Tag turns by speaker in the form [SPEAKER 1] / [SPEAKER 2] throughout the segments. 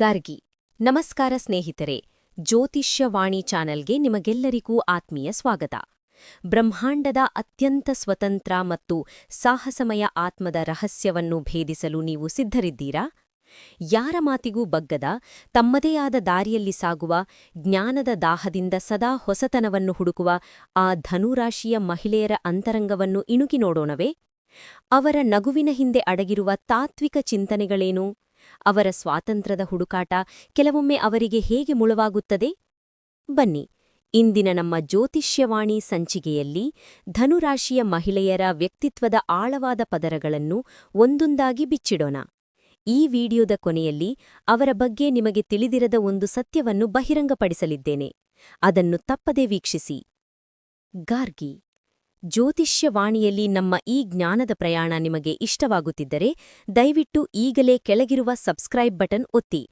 [SPEAKER 1] ಗಾರ್ಗಿ ನಮಸ್ಕಾರ ಸ್ನೇಹಿತರೆ ಜ್ಯೋತಿಷ್ಯವಾಣಿ ಚಾನೆಲ್ಗೆ ನಿಮಗೆಲ್ಲರಿಗೂ ಆತ್ಮೀಯ ಸ್ವಾಗತ. ಬ್ರಹ್ಮಾಂಡದ ಅತ್ಯಂತ ಸ್ವತಂತ್ರ ಮತ್ತು ಸಾಹಸಮಯ ಆತ್ಮದ ರಹಸ್ಯವನ್ನು ಭೇದಿಸಲು ನೀವು ಸಿದ್ಧರಿದ್ದೀರಾ? ಯಾರ ಮಾತಿಗೂ ಬಗ್ಗದ, ತಮ್ಮದೇ ಆದ ದಾರಿಯಲ್ಲಿ ಸಾಗುವ, ಜ್ಞಾನದ ದಾಹದಿಂದ ಸದಾ ಹೊಸತನವನ್ನು ಹುಡುಕುವ ಆ ಧನುರಾಶಿಯ ಮಹಿಳೆಯರ ಅಂತರಂಗವನ್ನು ಇಣುಕಿ ನೋಡೋಣವೇ? ಅವರ ನಗುವಿನ ಹಿಂದೆ ಅಡಗಿರುವ ತಾತ್ವಿಕ ಚಿಂತನೆಗಳೇನು? ಅವರ ಸ್ವಾತಂತ್ರ್ಯದ ಹುಡುಕಾಟ ಕೆಲವೊಮ್ಮೆ ಅವರಿಗೆ ಹೇಗೆ ಮುಳುವಾಗುತ್ತದೆ? ಬನ್ನಿ, ಇಂದಿನ ನಮ್ಮ ಜ್ಯೋತಿಷ್ಯವಾಣಿ ಸಂಚಿಕೆಯಲ್ಲಿ ಧನುರಾಶಿಯ ಮಹಿಳೆಯರ ವ್ಯಕ್ತಿತ್ವದ ಆಳವಾದ ಪದರಗಳನ್ನು ಒಂದೊಂದಾಗಿ ಬಿಚ್ಚಿಡೋಣ. ಈ ವಿಡಿಯೋದ ಕೊನೆಯಲ್ಲಿ ಅವರ ಬಗ್ಗೆ ನಿಮಗೆ ತಿಳಿದಿರದ ಒಂದು ಸತ್ಯವನ್ನು ಬಹಿರಂಗಪಡಿಸಲಿದ್ದೇನೆ. ಅದನ್ನು ತಪ್ಪದೇ ವೀಕ್ಷಿಸಿ. ಗಾರ್ಗಿ ಜ್ಯೋತಿಷ್ಯವಾಣಿಯಲ್ಲಿ ನಮ್ಮ ಈ ಜ್ಞಾನದ ಪ್ರಯಾಣ ನಿಮಗೆ ಇಷ್ಟವಾಗುತ್ತಿದ್ದರೆ, ದಯವಿಟ್ಟು ಈಗಲೇ ಕೆಳಗಿರುವ ಸಬ್ಸ್ಕ್ರೈಬ್ ಬಟನ್ ಒತ್ತಿ.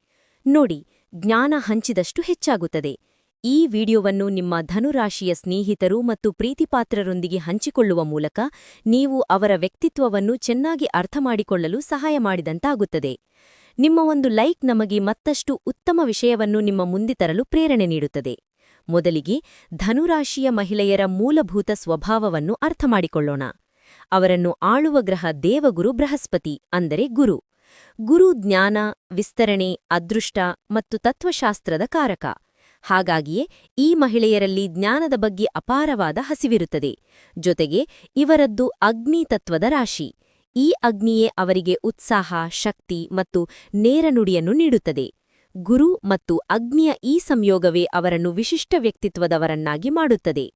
[SPEAKER 1] ನೋಡಿ, ಜ್ಞಾನ ಹಂಚಿದಷ್ಟು ಹೆಚ್ಚಾಗುತ್ತದೆ. ಈ ವಿಡಿಯೋವನ್ನು ನಿಮ್ಮ ಧನುರಾಶಿಯ ಸ್ನೇಹಿತರು ಮತ್ತು ಪ್ರೀತಿಪಾತ್ರರೊಂದಿಗೆ ಹಂಚಿಕೊಳ್ಳುವ ಮೂಲಕ ನೀವು ಅವರ ವ್ಯಕ್ತಿತ್ವವನ್ನು ಚೆನ್ನಾಗಿ ಅರ್ಥಮಾಡಿಕೊಳ್ಳಲು ಸಹಾಯ ಮಾಡಿದಂತಾಗುತ್ತದೆ. ನಿಮ್ಮ ಒಂದು ಲೈಕ್ ನಮಗೆ ಮತ್ತಷ್ಟು ಉತ್ತಮ ವಿಷಯವನ್ನು ನಿಮ್ಮ ಮುಂದೆ ತರಲು ಪ್ರೇರಣೆ ನೀಡುತ್ತದೆ. ಮೊದಲಿಗೆ ಧನುರಾಶಿಯ ಮಹಿಳೆಯರ ಮೂಲಭೂತ ಸ್ವಭಾವವನ್ನು ಅರ್ಥಮಾಡಿಕೊಳ್ಳೋಣ. ಅವರನ್ನು ಆಳುವ ಗ್ರಹ ದೇವಗುರು ಬೃಹಸ್ಪತಿ, ಅಂದರೆ ಗುರು. ಗುರು ಜ್ಞಾನ, ವಿಸ್ತರಣೆ, ಅದೃಷ್ಟ ಮತ್ತು ತತ್ವಶಾಸ್ತ್ರದ ಕಾರಕ. ಹಾಗಾಗಿಯೇ ಈ ಮಹಿಳೆಯರಲ್ಲಿ ಜ್ಞಾನದ ಬಗ್ಗೆ ಅಪಾರವಾದ ಹಸಿವಿರುತ್ತದೆ. ಜೊತೆಗೆ ಇವರದ್ದು ಅಗ್ನಿ ತತ್ವದ ರಾಶಿ. ಈ ಅಗ್ನಿಯೇ ಅವರಿಗೆ ಉತ್ಸಾಹ, ಶಕ್ತಿ ಮತ್ತು ನೇರ ನುಡಿಯನ್ನು ನೀಡುತ್ತದೆ. ಗುರು ಮತ್ತು ಅಗ್ನಿಯ ಈ ಸಂಯೋಗವೇ ಅವರನ್ನು ವಿಶಿಷ್ಟ ವ್ಯಕ್ತಿತ್ವದವರನ್ನಾಗಿ ಮಾಡುತ್ತದೆ.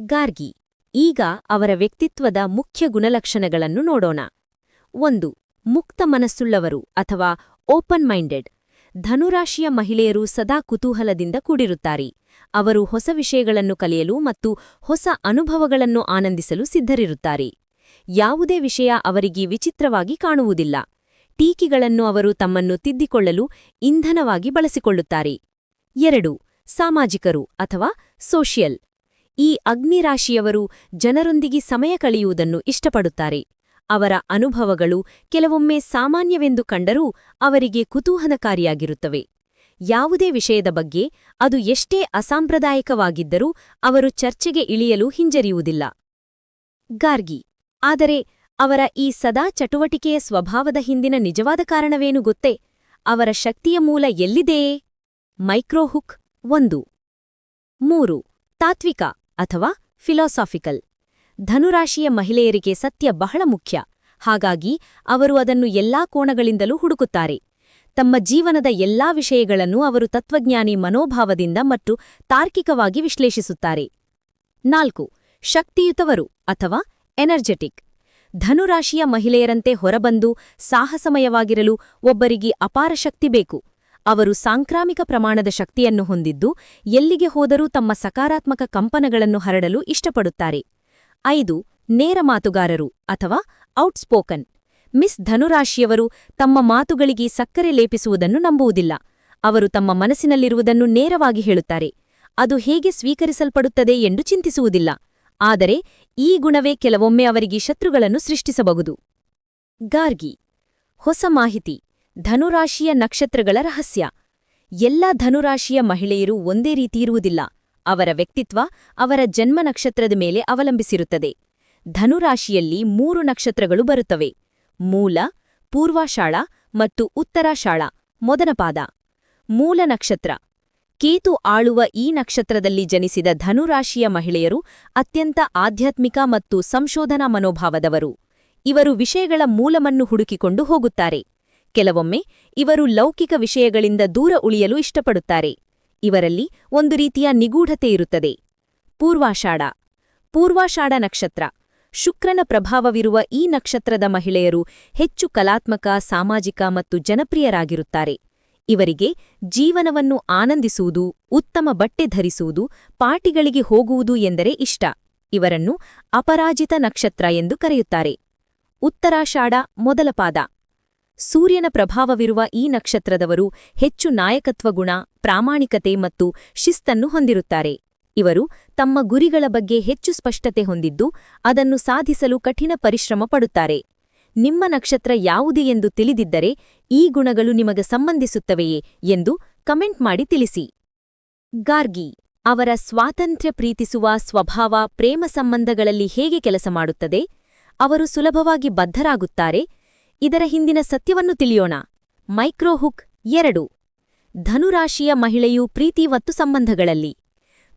[SPEAKER 1] ಗಾರ್ಗಿ, ಈಗ ಅವರ ವ್ಯಕ್ತಿತ್ವದ ಮುಖ್ಯ ಗುಣಲಕ್ಷಣಗಳನ್ನು ನೋಡೋಣ. ಒಂದು, ಮುಕ್ತ ಮನಸ್ಸುಳ್ಳವರು ಅಥವಾ ಓಪನ್ ಮೈಂಡೆಡ್ ಧನುರಾಶಿಯ ಮಹಿಳೆಯರು ಸದಾ ಕುತೂಹಲದಿಂದ ಕೂಡಿರುತ್ತಾರೆ. ಅವರು ಹೊಸ ವಿಷಯಗಳನ್ನು ಕಲಿಯಲು ಮತ್ತು ಹೊಸ ಅನುಭವಗಳನ್ನು ಆನಂದಿಸಲು ಸಿದ್ಧರಿರುತ್ತಾರೆ. ಯಾವುದೇ ವಿಷಯ ಅವರಿಗೆ ವಿಚಿತ್ರವಾಗಿ ಕಾಣುವುದಿಲ್ಲ. ಟೀಕಿಗಳನ್ನು ಅವರು ತಮ್ಮನ್ನು ತಿದ್ದಿಕೊಳ್ಳಲು ಇಂಧನವಾಗಿ ಬಳಸಿಕೊಳ್ಳುತ್ತಾರೆ. ಎರಡು, ಸಾಮಾಜಿಕರು ಅಥವಾ ಸೋಷಿಯಲ್. ಈ ಅಗ್ನಿರಾಶಿಯವರು ಜನರೊಂದಿಗೆ ಸಮಯ ಕಳೆಯುವುದನ್ನು ಇಷ್ಟಪಡುತ್ತಾರೆ. ಅವರ ಅನುಭವಗಳು ಕೆಲವೊಮ್ಮೆ ಸಾಮಾನ್ಯವೆಂದು ಕಂಡರೂ ಅವರಿಗೆ ಕುತೂಹಲಕಾರಿಯಾಗಿರುತ್ತವೆ. ಯಾವುದೇ ವಿಷಯದ ಬಗ್ಗೆ ಅದು ಎಷ್ಟೇ ಅಸಾಂಪ್ರದಾಯಿಕವಾಗಿದ್ದರೂ ಅವರು ಚರ್ಚೆಗೆ ಇಳಿಯಲು ಹಿಂಜರಿಯುವುದಿಲ್ಲ. ಗಾರ್ಗಿ. ಆದರೆ ಅವರ ಈ ಸದಾ ಚಟುವಟಿಕೆಯ ಸ್ವಭಾವದ ಹಿಂದಿನ ನಿಜವಾದ ಕಾರಣವೇನು ಗೊತ್ತೇ? ಅವರ ಶಕ್ತಿಯ ಮೂಲ ಎಲ್ಲಿದೆಯೇ ಮೈಕ್ರೋಹುಕ್ ಒಂದು. ಮೂರು. ತಾತ್ವಿಕ ಅಥವಾ ಫಿಲಾಸಾಫಿಕಲ್. ಧನುರಾಶಿಯ ಮಹಿಳೆಯರಿಗೆ ಸತ್ಯ ಬಹಳ ಮುಖ್ಯ. ಹಾಗಾಗಿ ಅವರು ಅದನ್ನು ಎಲ್ಲಾ ಕೋಣಗಳಿಂದಲೂ ಹುಡುಕುತ್ತಾರೆ. ತಮ್ಮ ಜೀವನದ ಎಲ್ಲಾ ವಿಷಯಗಳನ್ನು ಅವರು ತತ್ವಜ್ಞಾನಿ ಮನೋಭಾವದಿಂದ ಮತ್ತು ತಾರ್ಕಿಕವಾಗಿ ವಿಶ್ಲೇಷಿಸುತ್ತಾರೆ. ನಾಲ್ಕು. ಶಕ್ತಿಯುತವರು ಅಥವಾ ಎನರ್ಜೆಟಿಕ್. ಧನುರಾಶಿಯ ಮಹಿಳೆಯರಂತೆ ಹೊರಬಂದು ಸಾಹಸಮಯವಾಗಿರಲು ಒಬ್ಬರಿಗೆ ಅಪಾರ ಶಕ್ತಿ ಬೇಕು. ಅವರು ಸಾಂಕ್ರಾಮಿಕ ಪ್ರಮಾಣದ ಶಕ್ತಿಯನ್ನು ಹೊಂದಿದ್ದು, ಎಲ್ಲಿಗೆ ಹೋದರೂ ತಮ್ಮ ಸಕಾರಾತ್ಮಕ ಕಂಪನಗಳನ್ನು ಹರಡಲು ಇಷ್ಟಪಡುತ್ತಾರೆ. ಐದು, ನೇರ ಮಾತುಗಾರರು ಅಥವಾ ಔಟ್ಸ್ಪೋಕನ್. ಮಿಸ್ ಧನುರಾಶಿಯವರು ತಮ್ಮ ಮಾತುಗಳಿಗೆ ಸಕ್ಕರೆ ಲೇಪಿಸುವುದನ್ನು ನಂಬುವುದಿಲ್ಲ. ಅವರು ತಮ್ಮ ಮನಸ್ಸಿನಲ್ಲಿರುವುದನ್ನು ನೇರವಾಗಿ ಹೇಳುತ್ತಾರೆ. ಅದು ಹೇಗೆ ಸ್ವೀಕರಿಸಲ್ಪಡುತ್ತದೆ ಎಂದು ಚಿಂತಿಸುವುದಿಲ್ಲ. ಆದರೆ ಈ ಗುಣವೇ ಕೆಲವೊಮ್ಮೆ ಅವರಿಗೆ ಶತ್ರುಗಳನ್ನು ಸೃಷ್ಟಿಸಬಹುದು. ಗಾರ್ಗಿ. ಹೊಸ ಮಾಹಿತಿ. ಧನುರಾಶಿಯ ನಕ್ಷತ್ರಗಳ ರಹಸ್ಯ. ಎಲ್ಲ ಧನುರಾಶಿಯ ಮಹಿಳೆಯರು ಒಂದೇ ರೀತಿ ಇರುವುದಿಲ್ಲ. ಅವರ ವ್ಯಕ್ತಿತ್ವ ಅವರ ಜನ್ಮ ನಕ್ಷತ್ರದ ಮೇಲೆ ಅವಲಂಬಿಸಿರುತ್ತದೆ. ಧನುರಾಶಿಯಲ್ಲಿ ಮೂರು ನಕ್ಷತ್ರಗಳು ಬರುತ್ತವೆ. ಮೂಲ ಪೂರ್ವಾಷಾಢ ಮತ್ತು ಉತ್ತರಾಷಾಢ ಮೊದನಪಾದ ಮೂಲ ನಕ್ಷತ್ರ. ಕೇತು ಆಳುವ ಈ ನಕ್ಷತ್ರದಲ್ಲಿ ಜನಿಸಿದ ಧನುರಾಶಿಯ ಮಹಿಳೆಯರು ಅತ್ಯಂತ ಆಧ್ಯಾತ್ಮಿಕ ಮತ್ತು ಸಂಶೋಧನಾ ಮನೋಭಾವದವರು. ಇವರು ವಿಷಯಗಳ ಮೂಲವನ್ನು ಹುಡುಕಿಕೊಂಡು ಹೋಗುತ್ತಾರೆ. ಕೆಲವೊಮ್ಮೆ ಇವರು ಲೌಕಿಕ ವಿಷಯಗಳಿಂದ ದೂರ ಉಳಿಯಲು ಇಷ್ಟಪಡುತ್ತಾರೆ. ಇವರಲ್ಲಿ ಒಂದು ರೀತಿಯ ನಿಗೂಢತೆ ಇರುತ್ತದೆ. ಪೂರ್ವಾಷಾಢ. ಪೂರ್ವಾಷಾಢ ನಕ್ಷತ್ರ. ಶುಕ್ರನ ಪ್ರಭಾವವಿರುವ ಈ ನಕ್ಷತ್ರದ ಮಹಿಳೆಯರು ಹೆಚ್ಚು ಕಲಾತ್ಮಕ, ಸಾಮಾಜಿಕ ಮತ್ತು ಜನಪ್ರಿಯರಾಗಿರುತ್ತಾರೆ. ಇವರಿಗೆ ಜೀವನವನ್ನು ಆನಂದಿಸುವುದು, ಉತ್ತಮ ಬಟ್ಟೆ ಧರಿಸುವುದು, ಪಾರ್ಟಿಗಳಿಗೆ ಹೋಗುವುದು ಎಂದರೆ ಇಷ್ಟ. ಇವರನ್ನು ಅಪರಾಜಿತ ನಕ್ಷತ್ರ ಎಂದು ಕರೆಯುತ್ತಾರೆ. ಉತ್ತರಾಷಾಢ ಮೊದಲ ಪಾದ. ಸೂರ್ಯನ ಪ್ರಭಾವವಿರುವ ಈ ನಕ್ಷತ್ರದವರು ಹೆಚ್ಚು ನಾಯಕತ್ವ ಗುಣ ಪ್ರಾಮಾಣಿಕತೆ ಮತ್ತು ಶಿಸ್ತನ್ನು ಹೊಂದಿರುತ್ತಾರೆ. ಇವರು ತಮ್ಮ ಗುರಿಗಳ ಬಗ್ಗೆ ಹೆಚ್ಚು ಸ್ಪಷ್ಟತೆ ಹೊಂದಿದ್ದು, ಅದನ್ನು ಸಾಧಿಸಲು ಕಠಿಣ ಪರಿಶ್ರಮ ಪಡುತ್ತಾರೆ. ನಿಮ್ಮ ನಕ್ಷತ್ರ ಯಾವುದು ಎಂದು ತಿಳಿದಿದ್ದರೆ ಈ ಗುಣಗಳು ನಿಮಗೆ ಸಂಬಂಧಿಸುತ್ತವೆಯೇ ಎಂದು ಕಮೆಂಟ್ ಮಾಡಿ ತಿಳಿಸಿ. ಗಾರ್ಗಿ, ಅವರ ಸ್ವಾತಂತ್ರ್ಯ ಪ್ರೀತಿಸುವ ಸ್ವಭಾವ ಪ್ರೇಮ ಸಂಬಂಧಗಳಲ್ಲಿ ಹೇಗೆ ಕೆಲಸ ಮಾಡುತ್ತದೆ? ಅವರು ಸುಲಭವಾಗಿ ಬದ್ಧರಾಗುತ್ತಾರೆ. ಇದರ ಹಿಂದಿನ ಸತ್ಯವನ್ನು ತಿಳಿಯೋಣ. ಮೈಕ್ರೋಹುಕ್, ಎರಡು. ಧನುರಾಶಿಯ ಮಹಿಳೆಯು ಪ್ರೀತಿ ಮತ್ತು ಸಂಬಂಧಗಳಲ್ಲಿ.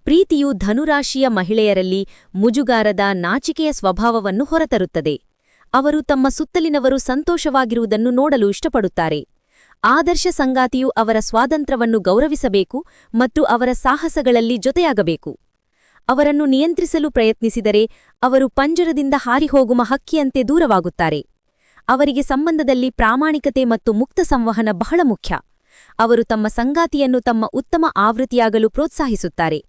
[SPEAKER 1] ಪ್ರೀತಿಯು ಧನುರಾಶಿಯ ಮಹಿಳೆಯರಲ್ಲಿ ಮುಜುಗಾರದ ನಾಚಿಕೆಯ ಸ್ವಭಾವವನ್ನು ಹೊರತರುತ್ತದೆ. ಅವರು ತಮ್ಮ ಸುತ್ತಲಿನವರು ಸಂತೋಷವಾಗಿರುವುದನ್ನು ನೋಡಲು ಇಷ್ಟಪಡುತ್ತಾರೆ. ಆದರ್ಶ ಸಂಗಾತಿಯು ಅವರ ಸ್ವಾತಂತ್ರ್ಯವನ್ನು ಗೌರವಿಸಬೇಕು ಮತ್ತು ಅವರ ಸಾಹಸಗಳಲ್ಲಿ ಜೊತೆಯಾಗಬೇಕು. ಅವರನ್ನು ನಿಯಂತ್ರಿಸಲು ಪ್ರಯತ್ನಿಸಿದರೆ ಅವರು ಪಂಜರದಿಂದ ಹಾರಿಹೋಗುವ ಹಕ್ಕಿಯಂತೆ ದೂರವಾಗುತ್ತಾರೆ. ಅವರಿಗೆ ಸಂಬಂಧದಲ್ಲಿ ಪ್ರಾಮಾಣಿಕತೆ ಮತ್ತು ಮುಕ್ತ ಸಂವಹನ ಬಹಳ ಮುಖ್ಯ. ಅವರು ತಮ್ಮ ಸಂಗಾತಿಯನ್ನು ತಮ್ಮ ಉತ್ತಮ ಆವೃತ್ತಿಯಾಗಲು ಪ್ರೋತ್ಸಾಹಿಸುತ್ತಾರೆ.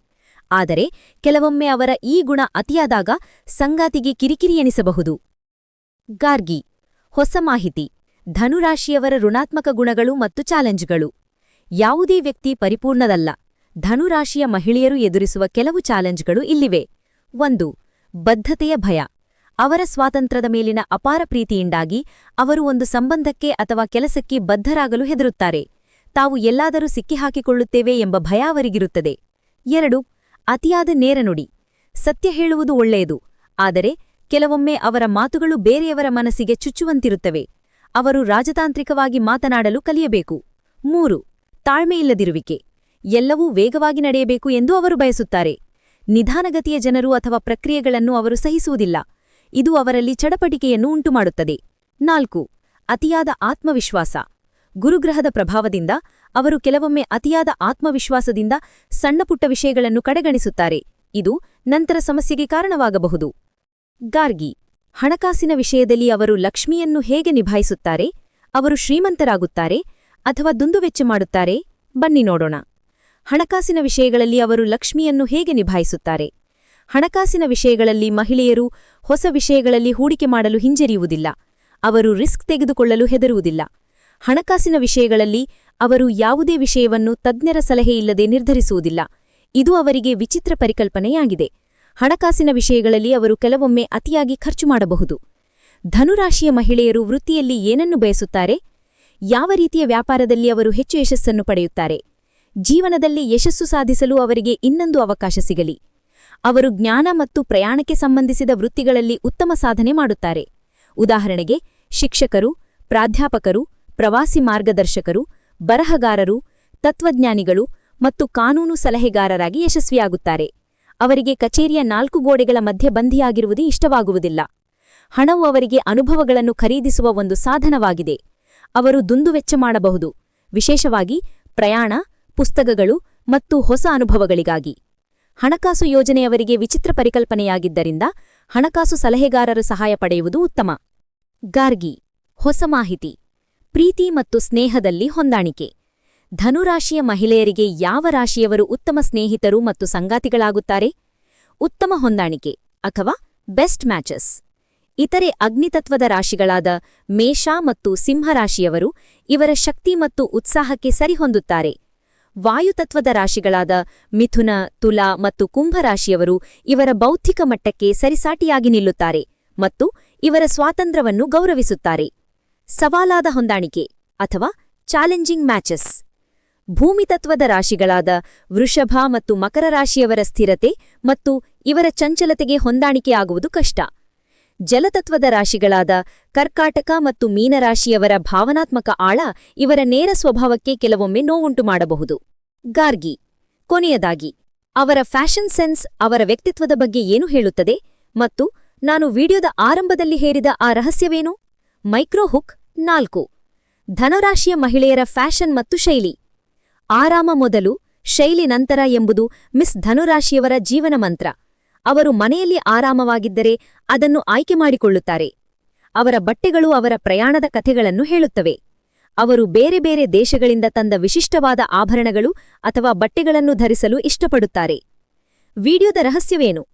[SPEAKER 1] ಆದರೆ ಕೆಲವೊಮ್ಮೆ ಅವರ ಈ ಗುಣ ಅತಿಯಾದಾಗ ಸಂಗಾತಿಗೆ ಕಿರಿಕಿರಿ ಎನಿಸಬಹುದು. ಗಾರ್ಗಿ, ಹೊಸ ಮಾಹಿತಿ, ಧನುರಾಶಿಯವರ ಋಣಾತ್ಮಕ ಗುಣಗಳು ಮತ್ತು ಚಾಲೆಂಜ್ಗಳು. ಯಾವುದೇ ವ್ಯಕ್ತಿ ಪರಿಪೂರ್ಣದಲ್ಲ. ಧನುರಾಶಿಯ ಮಹಿಳೆಯರು ಎದುರಿಸುವ ಕೆಲವು ಚಾಲೆಂಜ್ಗಳು ಇಲ್ಲಿವೆ. ಒಂದು, ಬದ್ಧತೆಯ ಭಯ. ಅವರ ಸ್ವಾತಂತ್ರ್ಯದ ಮೇಲಿನ ಅಪಾರ ಪ್ರೀತಿಯಿಂದಾಗಿ ಅವರು ಒಂದು ಸಂಬಂಧಕ್ಕೆ ಅಥವಾ ಕೆಲಸಕ್ಕೆ ಬದ್ಧರಾಗಲು ಹೆದರುತ್ತಾರೆ. ತಾವು ಎಲ್ಲಾದರೂ ಸಿಕ್ಕಿಹಾಕಿಕೊಳ್ಳುತ್ತೇವೆ ಎಂಬ ಭಯ ಅವರಿಗಿರುತ್ತದೆ. ಎರಡು, ಅತಿಯಾದ ನೇರನುಡಿ ಸತ್ಯ ಹೇಳುವುದು ಒಳ್ಳೆಯದು, ಆದರೆ ಕೆಲವೊಮ್ಮೆ ಅವರ ಮಾತುಗಳು ಬೇರೆಯವರ ಮನಸ್ಸಿಗೆ ಚುಚ್ಚುವಂತಿರುತ್ತವೆ. ಅವರು ರಾಜತಾಂತ್ರಿಕವಾಗಿ ಮಾತನಾಡಲು ಕಲಿಯಬೇಕು. ಮೂರು, ತಾಳ್ಮೆಯಿಲ್ಲದಿರುವಿಕೆ. ಎಲ್ಲವೂ ವೇಗವಾಗಿ ನಡೆಯಬೇಕು ಎಂದು ಅವರು ಬಯಸುತ್ತಾರೆ. ನಿಧಾನಗತಿಯ ಜನರು ಅಥವಾ ಪ್ರಕ್ರಿಯೆಗಳನ್ನು ಅವರು ಸಹಿಸುವುದಿಲ್ಲ. ಇದು ಅವರಲ್ಲಿ ಚಡಪಟಿಕೆಯನ್ನು ಉಂಟುಮಾಡುತ್ತದೆ. ನಾಲ್ಕು, ಅತಿಯಾದ ಆತ್ಮವಿಶ್ವಾಸ. ಗುರುಗ್ರಹದ ಪ್ರಭಾವದಿಂದ ಅವರು ಕೆಲವೊಮ್ಮೆ ಅತಿಯಾದ ಆತ್ಮವಿಶ್ವಾಸದಿಂದ ಸಣ್ಣಪುಟ್ಟ ವಿಷಯಗಳನ್ನು ಕಡೆಗಣಿಸುತ್ತಾರೆ. ಇದು ನಂತರ ಸಮಸ್ಯೆಗೆ ಕಾರಣವಾಗಬಹುದು. ಗಾರ್ಗಿ, ಹಣಕಾಸಿನ ವಿಷಯದಲ್ಲಿ ಅವರು ಲಕ್ಷ್ಮಿಯನ್ನು ಹೇಗೆ ನಿಭಾಯಿಸುತ್ತಾರೆ, ಅವರು ಶ್ರೀಮಂತರಾಗುತ್ತಾರೆ ಅಥವಾ ದುಂದುವೆಚ್ಚ ಮಾಡುತ್ತಾರೆ, ಬನ್ನಿ ನೋಡೋಣ. ಹಣಕಾಸಿನ ವಿಷಯಗಳಲ್ಲಿ ಅವರು ಲಕ್ಷ್ಮಿಯನ್ನು ಹೇಗೆ ನಿಭಾಯಿಸುತ್ತಾರೆ? ಹಣಕಾಸಿನ ವಿಷಯಗಳಲ್ಲಿ ಮಹಿಳೆಯರು ಹೊಸ ವಿಷಯಗಳಲ್ಲಿ ಹೂಡಿಕೆ ಮಾಡಲು ಹಿಂಜರಿಯುವುದಿಲ್ಲ, ಅವರು ರಿಸ್ಕ್ ತೆಗೆದುಕೊಳ್ಳಲು ಹೆದರುವುದಿಲ್ಲ. ಹಣಕಾಸಿನ ವಿಷಯಗಳಲ್ಲಿ ಅವರು ಯಾವುದೇ ವಿಷಯವನ್ನು ತಜ್ಞರ ಸಲಹೆಯಿಲ್ಲದೆ ನಿರ್ಧರಿಸುವುದಿಲ್ಲ, ಇದು ಅವರಿಗೆ ವಿಚಿತ್ರ ಪರಿಕಲ್ಪನೆಯಾಗಿದೆ. ಹಣಕಾಸಿನ ವಿಷಯಗಳಲ್ಲಿ ಅವರು ಕೆಲವೊಮ್ಮೆ ಅತಿಯಾಗಿ ಖರ್ಚು ಮಾಡಬಹುದು. ಧನುರಾಶಿಯ ಮಹಿಳೆಯರು ವೃತ್ತಿಯಲ್ಲಿ ಏನನ್ನು ಬಯಸುತ್ತಾರೆ? ಯಾವ ರೀತಿಯ ವ್ಯಾಪಾರದಲ್ಲಿ ಅವರು ಹೆಚ್ಚು ಯಶಸ್ಸನ್ನು ಪಡೆಯುತ್ತಾರೆ? ಜೀವನದಲ್ಲಿ ಯಶಸ್ಸು ಸಾಧಿಸಲು ಅವರಿಗೆ ಇನ್ನೊಂದು ಅವಕಾಶ ಸಿಗಲಿ. ಅವರು ಜ್ಞಾನ ಮತ್ತು ಪ್ರಯಾಣಕ್ಕೆ ಸಂಬಂಧಿಸಿದ ವೃತ್ತಿಗಳಲ್ಲಿ ಉತ್ತಮ ಸಾಧನೆ ಮಾಡುತ್ತಾರೆ. ಉದಾಹರಣೆಗೆ, ಶಿಕ್ಷಕರು, ಪ್ರಾಧ್ಯಾಪಕರು, ಪ್ರವಾಸಿ ಮಾರ್ಗದರ್ಶಕರು, ಬರಹಗಾರರು, ತತ್ವಜ್ಞಾನಿಗಳು ಮತ್ತು ಕಾನೂನು ಸಲಹೆಗಾರರಾಗಿ ಯಶಸ್ವಿಯಾಗುತ್ತಾರೆ. ಅವರಿಗೆ ಕಚೇರಿಯ ನಾಲ್ಕು ಗೋಡೆಗಳ ಮಧ್ಯೆ ಬಂಧಿಯಾಗಿರುವುದು ಇಷ್ಟವಾಗುವುದಿಲ್ಲ. ಹಣವು ಅವರಿಗೆ ಅನುಭವಗಳನ್ನು ಖರೀದಿಸುವ ಒಂದು ಸಾಧನವಾಗಿದೆ. ಅವರು ದುಂದುವೆಚ್ಚ ಮಾಡಬಹುದು. ವಿಶೇಷವಾಗಿ ಪ್ರಯಾಣ, ಪುಸ್ತಕಗಳು ಮತ್ತು ಹೊಸ ಅನುಭವಗಳಿಗಾಗಿ. ಹಣಕಾಸು ಯೋಜನೆಯವರಿಗೆ ವಿಚಿತ್ರ ಪರಿಕಲ್ಪನೆಯಾಗಿದ್ದರಿಂದ ಹಣಕಾಸು ಸಲಹೆಗಾರರ ಸಹಾಯ ಪಡೆಯುವುದು ಉತ್ತಮ. ಗಾರ್ಗಿ, ಹೊಸ ಮಾಹಿತಿ. ಪ್ರೀತಿ ಮತ್ತು ಸ್ನೇಹದಲ್ಲಿ ಹೊಂದಾಣಿಕೆ. ಧನುರಾಶಿಯ ಮಹಿಳೆಯರಿಗೆ ಯಾವ ರಾಶಿಯವರು ಉತ್ತಮ ಸ್ನೇಹಿತರು ಮತ್ತು ಸಂಗಾತಿಗಳಾಗುತ್ತಾರೆ? ಉತ್ತಮ ಹೊಂದಾಣಿಕೆ ಅಥವಾ ಬೆಸ್ಟ್ ಮ್ಯಾಚಸ್. ಇತರೆ ಅಗ್ನಿತತ್ವದ ರಾಶಿಗಳಾದ ಮೇಷ ಮತ್ತು ಸಿಂಹರಾಶಿಯವರು ಇವರ ಶಕ್ತಿ ಮತ್ತು ಉತ್ಸಾಹಕ್ಕೆ ಸರಿಹೊಂದುತ್ತಾರೆ. ವಾಯುತತ್ವದ ರಾಶಿಗಳಾದ ಮಿಥುನ, ತುಲಾ ಮತ್ತು ಕುಂಭರಾಶಿಯವರು ಇವರ ಬೌದ್ಧಿಕ ಮಟ್ಟಕ್ಕೆ ಸರಿಸಾಟಿಯಾಗಿ ನಿಲ್ಲುತ್ತಾರೆ ಮತ್ತು ಇವರ ಸ್ವಾತಂತ್ರ್ಯವನ್ನು ಗೌರವಿಸುತ್ತಾರೆ. ಸವಾಲಾದ ಹೊಂದಾಣಿಕೆ ಅಥವಾ ಚಾಲೆಂಜಿಂಗ್ ಮ್ಯಾಚಸ್. ಭೂಮಿತತ್ವದ ರಾಶಿಗಳಾದ ವೃಷಭ ಮತ್ತು ಮಕರ ರಾಶಿಯವರ ಸ್ಥಿರತೆ ಮತ್ತು ಇವರ ಚಂಚಲತೆಗೆ ಹೊಂದಾಣಿಕೆಯಾಗುವುದು ಕಷ್ಟ. ಜಲತತ್ವದ ರಾಶಿಗಳಾದ ಕರ್ಕಾಟಕ ಮತ್ತು ಮೀನರಾಶಿಯವರ ಭಾವನಾತ್ಮಕ ಆಳ ಇವರ ನೇರ ಸ್ವಭಾವಕ್ಕೆ ಕೆಲವೊಮ್ಮೆ ನೋವುಂಟು ಮಾಡಬಹುದು. ಗಾರ್ಗಿ. ಕೊನೆಯದಾಗಿ, ಅವರ ಫ್ಯಾಷನ್ ಸೆನ್ಸ್ ಅವರ ವ್ಯಕ್ತಿತ್ವದ ಬಗ್ಗೆ ಏನು ಹೇಳುತ್ತದೆ ಮತ್ತು ನಾನು ವಿಡಿಯೋದ ಆರಂಭದಲ್ಲಿ ಹೇರಿದ ಆ ರಹಸ್ಯವೇನು? ಮೈಕ್ರೋಹುಕ್ ನಾಲ್ಕು. ಧನರಾಶಿಯ ಮಹಿಳೆಯರ ಫ್ಯಾಷನ್ ಮತ್ತು ಶೈಲಿ. ಆರಾಮ ಮೊದಲು, ಶೈಲಿ ನಂತರ ಎಂಬುದು ಮಿಸ್ ಧನುರಾಶಿಯವರ ಜೀವನ ಮಂತ್ರ. ಅವರು ಮನೆಯಲ್ಲಿ ಆರಾಮವಾಗಿದ್ದರೆ ಅದನ್ನು ಆಯ್ಕೆ ಮಾಡಿಕೊಳ್ಳುತ್ತಾರೆ. ಅವರ ಬಟ್ಟೆಗಳು ಅವರ ಪ್ರಯಾಣದ ಕಥೆಗಳನ್ನು ಹೇಳುತ್ತವೆ. ಅವರು ಬೇರೆ ಬೇರೆ ದೇಶಗಳಿಂದ ತಂದ ವಿಶಿಷ್ಟವಾದ ಆಭರಣಗಳು ಅಥವಾ ಬಟ್ಟೆಗಳನ್ನು ಧರಿಸಲು ಇಷ್ಟಪಡುತ್ತಾರೆ. ವಿಡಿಯೋದ ರಹಸ್ಯವೇನು?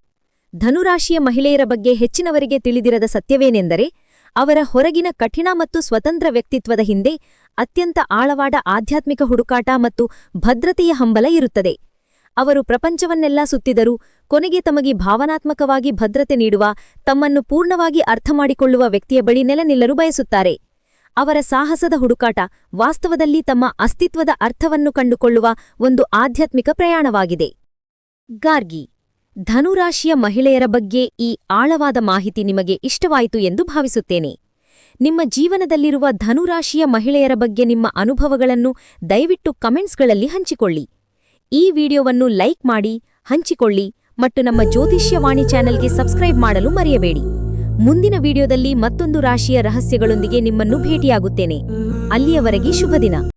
[SPEAKER 1] ಧನುರಾಶಿಯ ಮಹಿಳೆಯರ ಬಗ್ಗೆ ಹೆಚ್ಚಿನವರಿಗೆ ತಿಳಿದಿರದ ಸತ್ಯವೇನೆಂದರೆ ಅವರ ಹೊರಗಿನ ಕಠಿಣ ಮತ್ತು ಸ್ವತಂತ್ರ ವ್ಯಕ್ತಿತ್ವದ ಹಿಂದೆ ಅತ್ಯಂತ ಆಳವಾದ ಆಧ್ಯಾತ್ಮಿಕ ಹುಡುಕಾಟ ಮತ್ತು ಭದ್ರತೆಯ ಹಂಬಲ ಇರುತ್ತದೆ. ಅವರು ಪ್ರಪಂಚವನ್ನೆಲ್ಲ ಸುತ್ತಿದರೂ ಕೊನೆಗೆ ತಮಗೆ ಭಾವನಾತ್ಮಕವಾಗಿ ಭದ್ರತೆ ನೀಡುವ, ತಮ್ಮನ್ನು ಪೂರ್ಣವಾಗಿ ಅರ್ಥಮಾಡಿಕೊಳ್ಳುವ ವ್ಯಕ್ತಿಯ ಬಳಿ ನೆಲೆ ನಿಲ್ಲಲು ಬಯಸುತ್ತಾರೆ. ಅವರ ಸಾಹಸದ ಹುಡುಕಾಟ ವಾಸ್ತವದಲ್ಲಿ ತಮ್ಮ ಅಸ್ತಿತ್ವದ ಅರ್ಥವನ್ನು ಕಂಡುಕೊಳ್ಳುವ ಒಂದು ಆಧ್ಯಾತ್ಮಿಕ ಪ್ರಯಾಣವಾಗಿದೆ. ಗಾರ್ಗಿ ಧನುರಾಶಿಯ ಮಹಿಳೆಯರ ಬಗ್ಗೆ ಈ ಆಳವಾದ ಮಾಹಿತಿ ನಿಮಗೆ ಇಷ್ಟವಾಯಿತು ಎಂದು ಭಾವಿಸುತ್ತೇನೆ. ನಿಮ್ಮ ಜೀವನದಲ್ಲಿರುವ ಧನುರಾಶಿಯ ಮಹಿಳೆಯರ ಬಗ್ಗೆ ನಿಮ್ಮ ಅನುಭವಗಳನ್ನು ದಯವಿಟ್ಟು ಕಮೆಂಟ್ಸ್ಗಳಲ್ಲಿ ಹಂಚಿಕೊಳ್ಳಿ. ಈ ವಿಡಿಯೋವನ್ನು ಲೈಕ್ ಮಾಡಿ, ಹಂಚಿಕೊಳ್ಳಿ ಮತ್ತು ನಮ್ಮ ಜ್ಯೋತಿಷ್ಯವಾಣಿ ಚಾನೆಲ್ಗೆ ಸಬ್ಸ್ಕ್ರೈಬ್ ಮಾಡಲು ಮರೆಯಬೇಡಿ. ಮುಂದಿನ ವಿಡಿಯೋದಲ್ಲಿ ಮತ್ತೊಂದು ರಾಶಿಯ ರಹಸ್ಯಗಳೊಂದಿಗೆ ನಿಮ್ಮನ್ನು ಭೇಟಿಯಾಗುತ್ತೇನೆ. ಅಲ್ಲಿಯವರೆಗೆ ಶುಭ ದಿನ